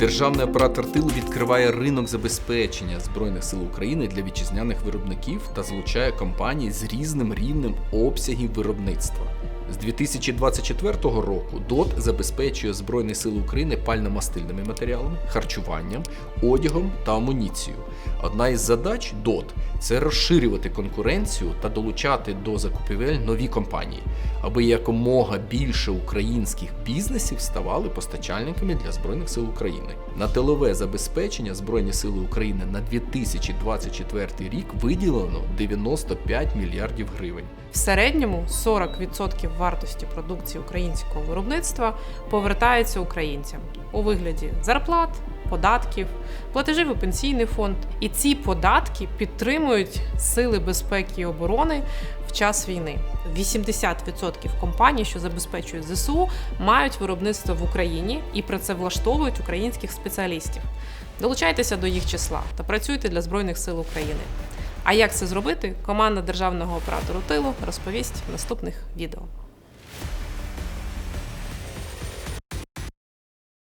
Державний оператор тилу відкриває ринок забезпечення Збройних сил України для вітчизняних виробників та залучає компанії з різним рівнем обсягів виробництва. З 2024 року ДОТ забезпечує Збройні Сили України пально-мастильними матеріалами, харчуванням, одягом та амуніцією. Одна із задач ДОТ це розширювати конкуренцію та долучати до закупівель нові компанії, аби якомога більше українських бізнесів ставали постачальниками для Збройних сил України. На тилове забезпечення Збройні Сили України на 2024 рік виділено 95 мільярдів гривень. В середньому 40% вартості продукції українського виробництва повертається українцям у вигляді зарплат, податків, платежів у пенсійний фонд. І ці податки підтримують сили безпеки і оборони в час війни. 80% компаній, що забезпечують ЗСУ, мають виробництво в Україні і працевлаштовують українських спеціалістів. Долучайтеся до їх числа та працюйте для Збройних сил України. А як це зробити, команда державного оператору тилу розповість в наступних відео.